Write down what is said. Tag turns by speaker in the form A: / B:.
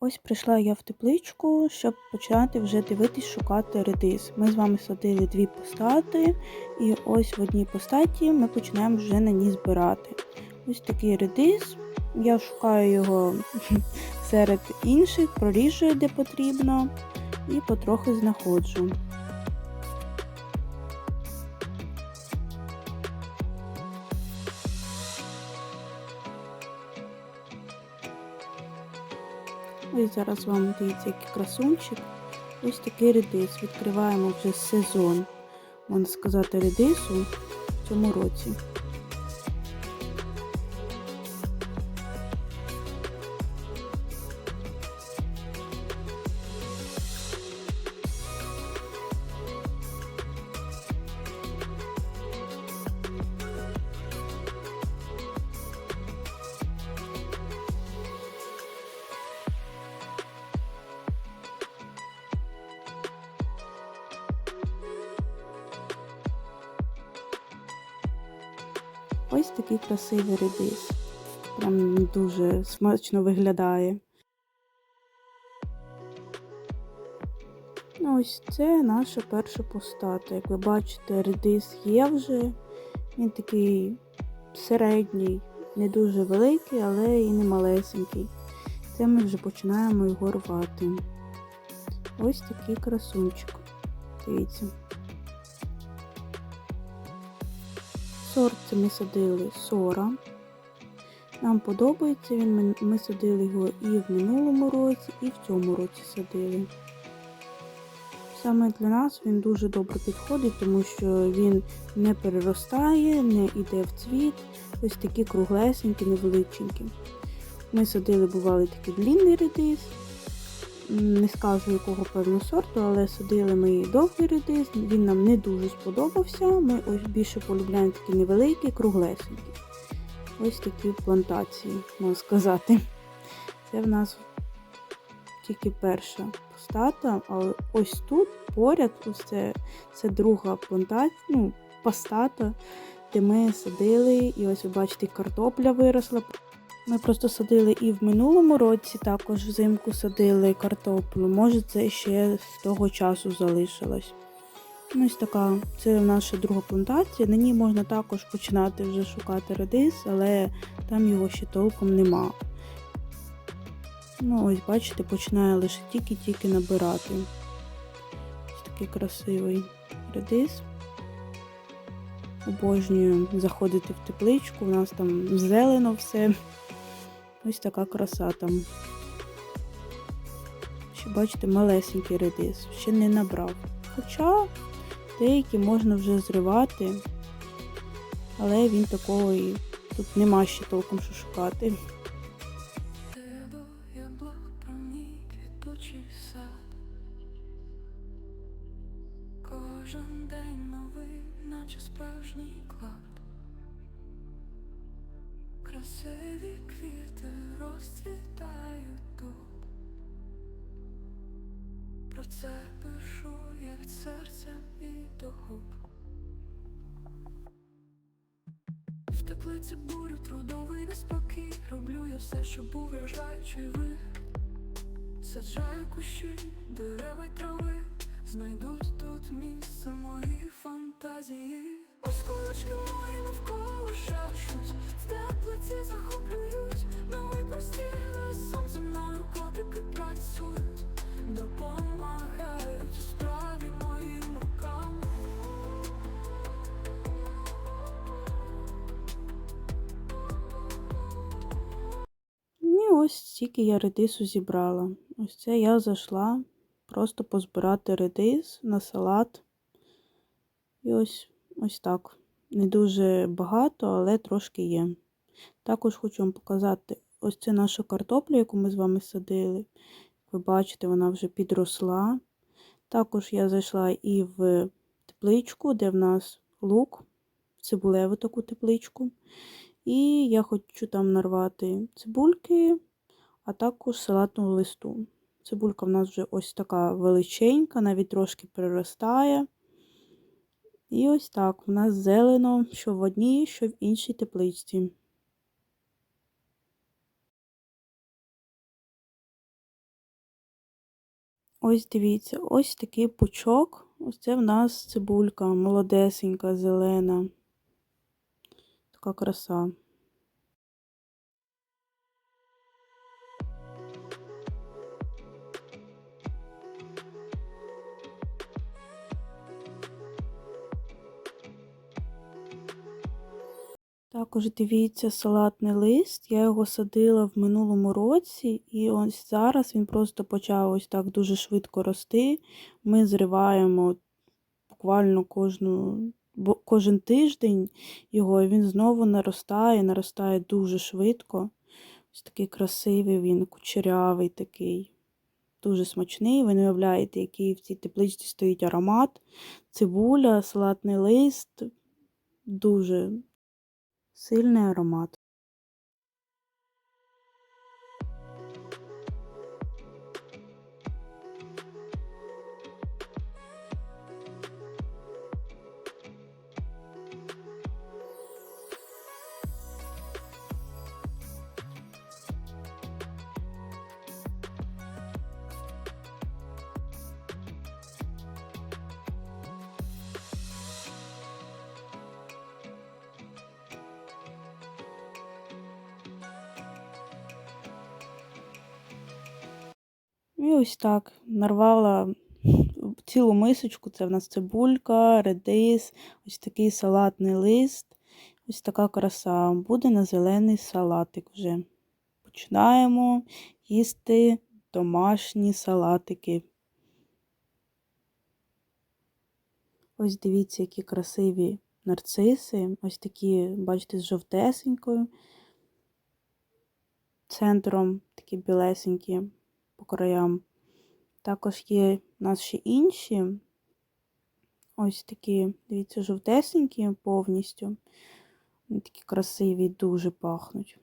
A: Ось прийшла я в тепличку, щоб почати вже дивитись, шукати редис. Ми з вами садили дві постати, і ось в одній постаті ми починаємо вже на ній збирати. Ось такий редис. Я шукаю його серед інших, проріжую де потрібно, і потрохи знаходжу. Ось зараз вам дивіться, який красунчик. Ось такий редис. Відкриваємо вже сезон, можна сказати, редису в цьому році. Ось такий красивий редис. Прям дуже смачно виглядає. Ну, ось це наша перша постата. Як ви бачите, редис є вже. Він такий середній, не дуже великий, але і не малесенький. Це ми вже починаємо його рвати. Ось такий красунчик. Дивіться. Сорт це ми садили сора. Нам подобається він, ми садили його і в минулому році, і в цьому році садили. Саме для нас він дуже добре підходить, тому що він не переростає, не йде в цвіт. Ось такі круглесенькі, невеличенькі. Ми садили, бували такий длінний редис. Не скажу якого певного сорту, але садили ми довгий редис, він нам не дуже сподобався. Ми ось більше полюбляємо такі невеликі, круглесенькі. Ось такі плантації, можна сказати. Це в нас тільки перша постата, але ось тут поряд, ось це, це друга плантація, ну, пастата, де ми садили, і ось ви бачите, картопля виросла. Ми просто садили і в минулому році, також взимку садили картоплю. Може, це ще з того часу залишилось. Ну, ось така, це наша друга плантація. На ній можна також починати вже шукати редис, але там його ще толком нема. Ну, ось, бачите, починає лише тільки-тільки набирати. Ось такий красивий редис. Обожнюю заходити в тепличку, у нас там зелено все. Ось така краса там. Ще, бачите, малесенький редис, ще не набрав. Хоча деякі можна вже зривати, але він такого і тут нема ще толком що шукати.
B: Красиві квіти розцвітають тут. Про це пишу я від серця і до губ. В теплиці бурю трудовий неспокій. Роблю я все, щоб був вражаючий вид. Саджаю кущі, дерева й трави. Знайдуть тут місце мої фантазії. Новий простір лесом зі мною котики працюють, допомагають у справі моїм рукам.
A: І ось стільки я редису зібрала. Ось це я зайшла просто позбирати редис на салат. І ось ось так. Не дуже багато, але трошки є. Також хочу вам показати ось це наша картопля, яку ми з вами садили. ви бачите, вона вже підросла. Також я зайшла і в тепличку, де в нас лук, цибулеву таку тепличку. І я хочу там нарвати цибульки, а також салатну листу. Цибулька в нас вже ось така величенька, навіть трошки приростає. І ось так у нас зелено, що в одній, що в іншій тепличці. Ось дивіться, ось такий пучок. Ось це в нас цибулька, молодесенька, зелена. Така краса. Також дивіться салатний лист. Я його садила в минулому році, і ось зараз він просто почав ось так дуже швидко рости. Ми зриваємо буквально кожну, кожен тиждень його, і він знову наростає, наростає дуже швидко. Ось такий красивий він, кучерявий такий. Дуже смачний. Ви не уявляєте, який в цій тепличці стоїть аромат. Цибуля, салатний лист. Дуже сильний аромат. І ось так нарвала цілу мисочку. Це в нас цибулька, редис, ось такий салатний лист, ось така краса. Буде на зелений салатик вже. Починаємо їсти домашні салатики. Ось дивіться, які красиві нарциси. Ось такі, бачите, з жовтесенькою. Центром такі білесенькі по краям. Також є у нас ще інші. Ось такі, дивіться, жовтесенькі повністю. Вони такі красиві, дуже пахнуть.